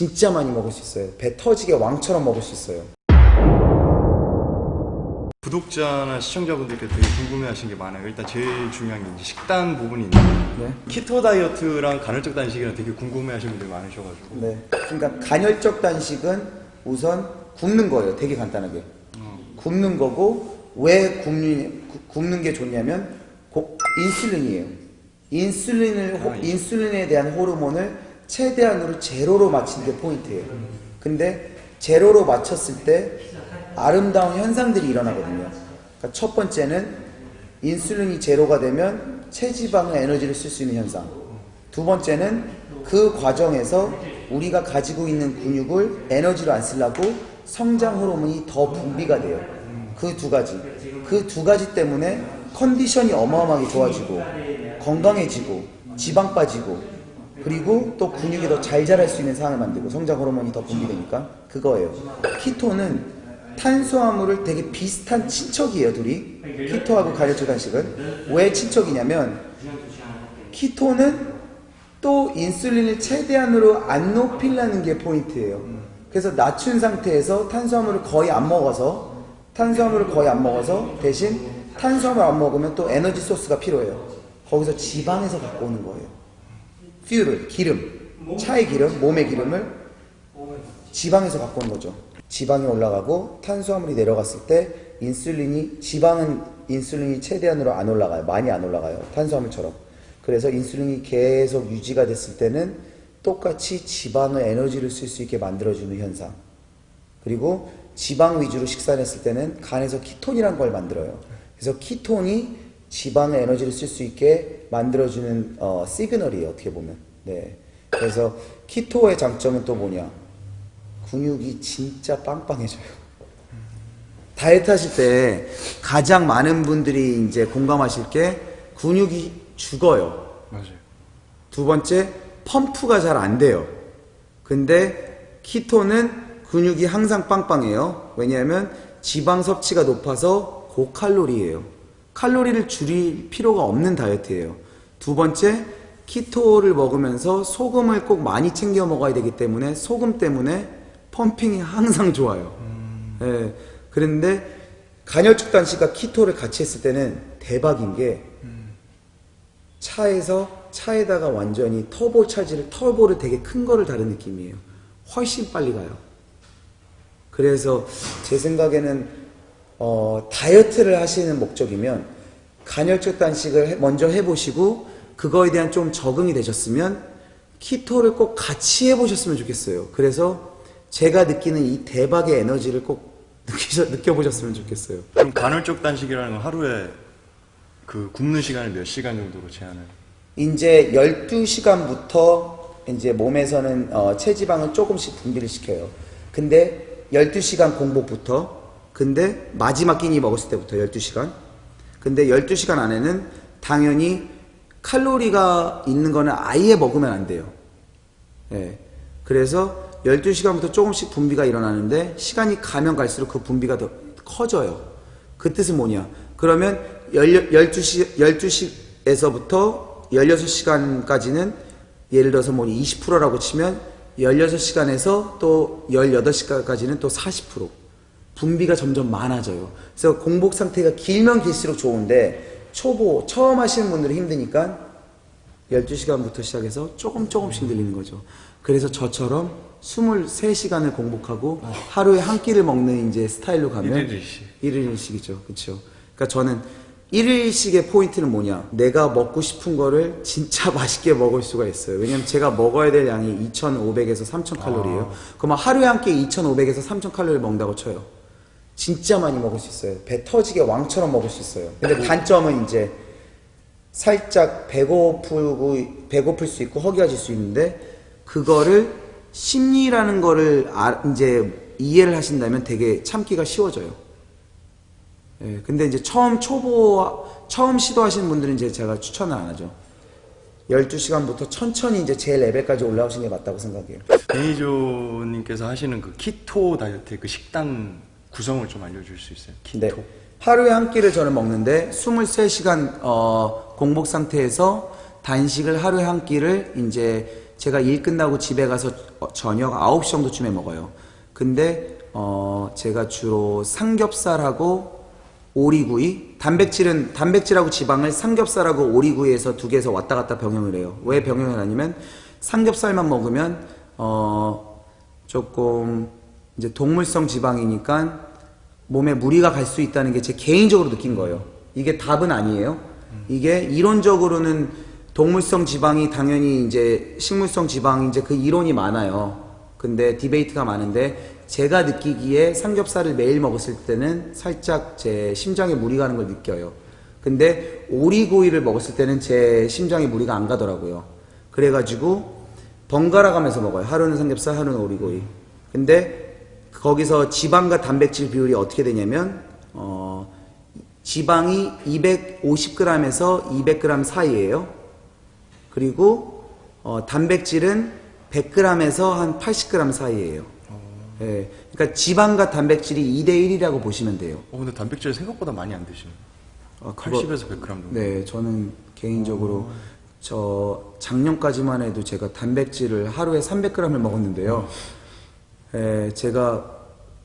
진짜 많이 먹을 수 있어요. 배 터지게 왕처럼 먹을 수 있어요. 구독자나 시청자분들께 되게 궁금해하신 게 많아요. 일단 제일 중요한 게 이제 식단 부분이 있는데 네. 키토 다이어트랑 간헐적 단식이랑 되게 궁금해하시는 분들이 많으셔가지고 네. 그러니까 간헐적 단식은 우선 굶는 거예요. 되게 간단하게. 굶는 거고 왜 굶는 굶는 게 좋냐면 고- 인슐린이에요. 인슐린을 호- 아, 인슐린에 대한 호르몬을 최대한으로 제로로 맞춘 게 포인트예요. 근데 제로로 맞췄을 때 아름다운 현상들이 일어나거든요. 그러니까 첫 번째는 인슐린이 제로가 되면 체지방의 에너지를 쓸 수 있는 현상. 두 번째는 그 과정에서 우리가 가지고 있는 근육을 에너지로 안 쓰려고 성장 호르몬이 더 분비가 돼요. 그 두 가지. 그 두 가지 때문에 컨디션이 어마어마하게 좋아지고 건강해지고 지방 빠지고 그리고 또 근육이 더 잘 자랄 수 있는 상황을 만들고 성장 호르몬이 더 분비되니까 그거예요. 키토는 탄수화물을 되게 비슷한 친척이에요, 둘이. 키토하고 간헐적 단식은. 왜 친척이냐면 키토는 또 인슐린을 최대한으로 안 높이려는 게 포인트예요. 그래서 낮춘 상태에서 탄수화물을 거의 안 먹어서 탄수화물을 거의 안 먹어서 대신 탄수화물 안 먹으면 또 에너지 소스가 필요해요. 거기서 지방에서 갖고 오는 거예요. 퓨를 기름, 차의 기름, 몸의 기름을 지방에서 갖고 오는 거죠. 지방이 올라가고 탄수화물이 내려갔을 때 인슐린이 지방은 인슐린이 최대한으로 안 올라가요. 많이 안 올라가요. 탄수화물처럼. 그래서 인슐린이 계속 유지가 됐을 때는 똑같이 지방을 에너지를 쓸 수 있게 만들어주는 현상. 그리고 지방 위주로 식사를 했을 때는 간에서 키톤이란 걸 만들어요. 그래서 키톤이 지방의 에너지를 쓸 수 있게 만들어주는 어, 시그널이에요. 어떻게 보면. 네. 그래서 키토의 장점은 또 뭐냐? 근육이 진짜 빵빵해져요. 다이어트 하실 때 가장 많은 분들이 이제 공감하실 게 근육이 죽어요. 맞아요. 두 번째, 펌프가 잘 안 돼요. 근데 키토는 근육이 항상 빵빵해요. 왜냐하면 지방 섭취가 높아서 고칼로리예요. 칼로리를 줄일 필요가 없는 다이어트예요. 두 번째, 키토를 먹으면서 소금을 꼭 많이 챙겨 먹어야 되기 때문에 소금 때문에 펌핑이 항상 좋아요. 예. 그런데 간헐적 단식과 키토를 같이 했을 때는 대박인 게 차에서 차에다가 완전히 터보 차지를 터보를 되게 큰 거를 다른 느낌이에요. 훨씬 빨리 가요. 그래서 제 생각에는 어, 다이어트를 하시는 목적이면 간헐적 단식을 해- 먼저 해보시고 그거에 대한 좀 적응이 되셨으면 키토를 꼭 같이 해보셨으면 좋겠어요. 그래서 제가 느끼는 이 대박의 에너지를 꼭 느끼셔, 느껴보셨으면 좋겠어요. 그럼 간헐적 단식이라는 건 하루에 그 굶는 시간을 몇 시간 정도로 제한을? 이제 12시간부터 이제 몸에서는 어, 체지방을 조금씩 분비를 시켜요. 근데 12시간 공복부터 근데 마지막 끼니 먹었을 때부터 12시간. 근데 12시간 안에는 당연히 칼로리가 있는 거는 아예 먹으면 안 돼요. 예. 그래서 12시간부터 조금씩 분비가 일어나는데 시간이 가면 갈수록 그 분비가 더 커져요. 그 뜻은 뭐냐? 그러면 12시, 12시에서부터 16시간까지는 예를 들어서 뭐 20%라고 치면 16시간에서 또 18시간까지는 또 40% 분비가 점점 많아져요. 그래서 공복 상태가 길면 길수록 좋은데 초보, 처음 하시는 분들은 힘드니까 12시간부터 시작해서 조금 조금씩 늘리는 거죠. 그래서 저처럼 23시간을 공복하고 하루에 한 끼를 먹는 이제 스타일로 가면 일일 일식. 일일 일식이죠. 그렇죠. 그러니까 저는 일일식의 포인트는 뭐냐? 내가 먹고 싶은 거를 진짜 맛있게 먹을 수가 있어요. 왜냐면 제가 먹어야 될 양이 2,500에서 3,000 칼로리예요. 그러면 하루에 한 끼 2,500에서 3,000 칼로리를 먹는다고 쳐요. 진짜 많이 먹을 수 있어요. 배 터지게 왕처럼 먹을 수 있어요. 근데 단점은 이제 살짝 배고프고 배고플 수 있고 허기가 질 수 있는데 그거를 심리라는 거를 아, 이제 이해를 하신다면 되게 참기가 쉬워져요. 예, 근데 이제 처음 초보 처음 시도하시는 분들은 이제 제가 추천을 안 하죠. 12시간부터 천천히 이제 제 레벨까지 올라오시는 게 맞다고 생각해요. 매니저님께서 하시는 그 키토 다이어트의 그 식단 구성을 좀 알려줄 수 있어요? 키토. 네. 하루에 한 끼를 저는 먹는데 23시간 어, 공복 상태에서 단식을 하루에 한 끼를 이제 제가 일 끝나고 집에 가서 어, 저녁 9시 정도쯤에 먹어요. 근데 어 제가 주로 삼겹살하고 오리구이 단백질은 단백질하고 지방을 삼겹살하고 오리구이에서 두 개에서 왔다 갔다 병행을 해요. 왜 병행을 하냐면 삼겹살만 먹으면 어 조금 이제 동물성 지방이니까 몸에 무리가 갈 수 있다는 게 제 개인적으로 느낀 거예요. 이게 답은 아니에요. 이게 이론적으로는 동물성 지방이 당연히 이제 식물성 지방 이제 그 이론이 많아요. 근데 디베이트가 많은데 제가 느끼기에 삼겹살을 매일 먹었을 때는 살짝 제 심장에 무리 가는 걸 느껴요. 근데 오리고기를 먹었을 때는 제 심장에 무리가 안 가더라고요. 그래가지고 번갈아 가면서 먹어요. 하루는 삼겹살, 하루는 오리고기. 근데 거기서 지방과 단백질 비율이 어떻게 되냐면 어, 지방이 250g에서 200g 사이예요. 그리고 어, 단백질은 100g에서 한 80g 사이예요. 예, 그러니까 지방과 단백질이 2대 1이라고 보시면 돼요. 어, 근데 단백질 생각보다 많이 안 드시네. 아, 그거- 80에서 100g 정도. 네, 저는 개인적으로 저 작년까지만 해도 제가 단백질을 하루에 300g을 먹었는데요. 에, 제가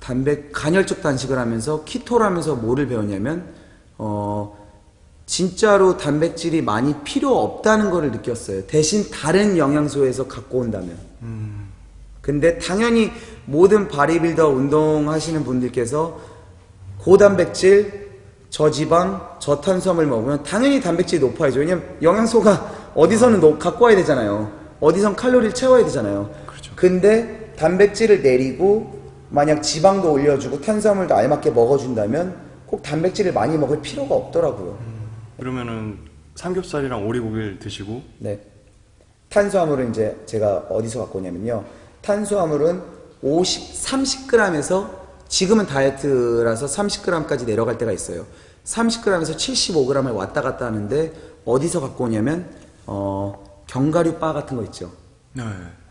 단백 간헐적 단식을 하면서 키토라면서 뭐를 배웠냐면 어 진짜로 단백질이 많이 필요 없다는 거를 느꼈어요. 대신 다른 영양소에서 갖고 온다면. 근데 당연히 모든 바디빌더 운동하시는 분들께서 고단백질, 저지방, 저탄수화물 먹으면 당연히 단백질이 높아야죠. 왜냐면 영양소가 어디서는 놓- 갖고 와야 되잖아요. 어디선 칼로리를 채워야 되잖아요. 그렇죠. 근데 단백질을 내리고 만약 지방도 올려주고 탄수화물도 알맞게 먹어준다면 꼭 단백질을 많이 먹을 필요가 없더라고요. 그러면은 삼겹살이랑 오리고기를 드시고 네. 탄수화물은 이제 제가 어디서 갖고 오냐면요. 탄수화물은 50, 30g에서 지금은 다이어트라서 30g까지 내려갈 때가 있어요. 30g에서 75g을 왔다 갔다 하는데 어디서 갖고 오냐면 어, 견과류 바 같은 거 있죠. 네.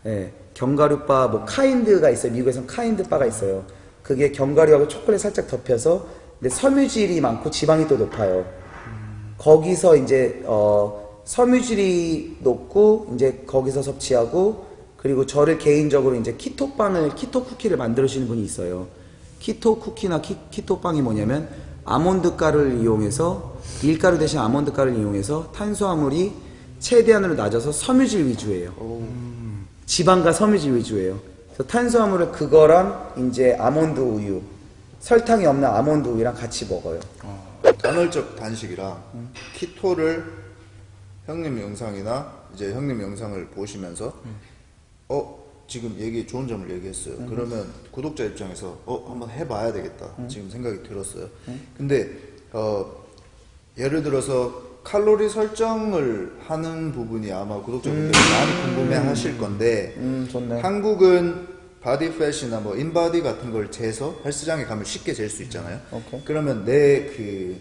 예, 견과류 바, 뭐 카인드가 있어요. 미국에선 카인드 바가 있어요. 그게 견과류하고 초콜릿 살짝 덮여서 근데 섬유질이 많고 지방이 또 높아요. 거기서 이제 어 섬유질이 높고 이제 거기서 섭취하고 그리고 저를 개인적으로 이제 키토빵을 키토 쿠키를 만들어주시는 분이 있어요. 키토 쿠키나 키, 키토빵이 뭐냐면 아몬드 가루를 이용해서 밀가루 대신 아몬드 가루를 이용해서 탄수화물이 최대한으로 낮아서 섬유질 위주예요. 지방과 섬유질 위주예요. 그래서 탄수화물을 그거랑 이제 아몬드 우유, 설탕이 없는 아몬드 우유랑 같이 먹어요. 간헐적 단식이랑 키토를 형님 영상이나 이제 형님 영상을 보시면서 어 지금 얘기 좋은 점을 얘기했어요. 그러면 구독자 입장에서 어 한번 해봐야 되겠다 지금 생각이 들었어요. 근데 어 예를 들어서 칼로리 설정을 하는 부분이 아마 구독자분들이 많이 궁금해 하실 건데 음, 좋네. 한국은 바디팻이나 뭐 인바디 같은 걸 재서 헬스장에 가면 쉽게 잴 수 있잖아요. 오케이. 그러면 내 그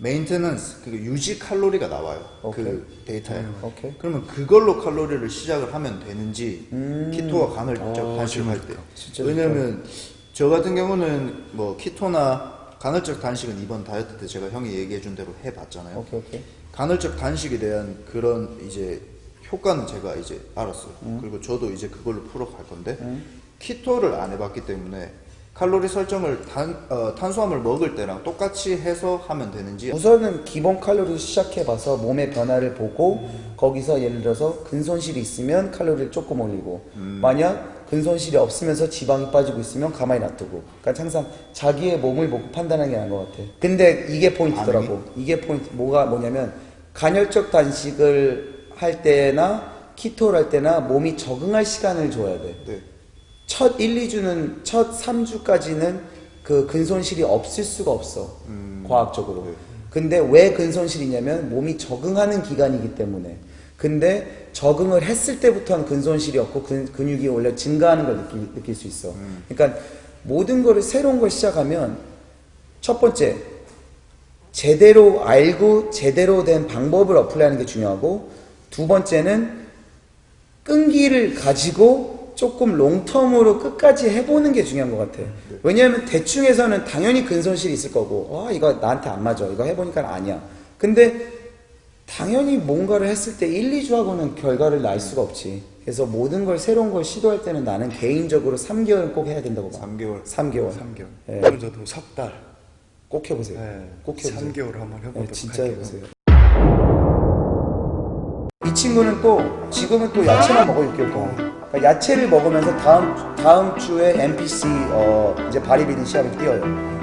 메인테넌스 그 유지 칼로리가 나와요. 오케이. 그 데이터에. 오케이. 그러면 그걸로 칼로리를 시작을 하면 되는지 키토와 간헐적 어, 단식을 할 때. 진짜 왜냐면 저 같은 경우는 뭐 키토나 간헐적 단식은 이번 다이어트 때 제가 형이 얘기해 준 대로 해 봤잖아요. 오케이, 오케이. 간헐적 단식에 대한 그런 이제 효과는 제가 이제 알았어요. 그리고 저도 이제 그걸로 풀어갈 건데 키토를 안 해봤기 때문에 칼로리 설정을 단, 어, 탄수화물 먹을 때랑 똑같이 해서 하면 되는지 우선은 기본 칼로리 시작해봐서 몸의 변화를 보고 거기서 예를 들어서 근손실이 있으면 칼로리를 조금 올리고 만약 근손실이 없으면서 지방이 빠지고 있으면 가만히 놔두고 그러니까 항상 자기의 몸을 보고 판단하는 게 나은 것 같아 근데 이게 포인트더라고 이게 포인트 뭐가 뭐냐면 간헐적 단식을 할 때나 키토를 할 때나 몸이 적응할 시간을 줘야 돼 네. 첫 1, 2주는 첫 3주까지는 그 근손실이 없을 수가 없어. 과학적으로. 네. 근데 왜 근손실이냐면 몸이 적응하는 기간이기 때문에. 근데 적응을 했을 때부터는 근손실이 없고 근, 근육이 원래 증가하는 걸 느낄, 느낄 수 있어. 그러니까 모든 거를 새로운 걸 시작하면 첫 번째 제대로 알고 제대로 된 방법을 어플라이하는 게 중요하고 두 번째는 끈기를 가지고 조금 롱텀으로 끝까지 해보는 게 중요한 것 같아. 왜냐하면 대충 해서는 당연히 근손실이 있을 거고, 아, 이거 나한테 안 맞아. 이거 해보니까 아니야. 근데 당연히 뭔가를 했을 때 1, 2주 하고는 결과를 날 수가 없지. 그래서 모든 걸 새로운 걸 시도할 때는 나는 개인적으로 3개월은 꼭 해야 된다고 봐. 3개월. 3개월. 3개월. 네. 그럼 저도 석 달. 꼭 해보세요. 네. 꼭 해보세요. 3개월 한번 해보도록 네, 진짜 할게요. 해보세요. 이 친구는 또 지금은 또 야채만 먹어 6개월 동안. 그러니까 야채를 먹으면서 다음 다음 주에 NPC 어 이제 바리비딩 시합을 뛰어요.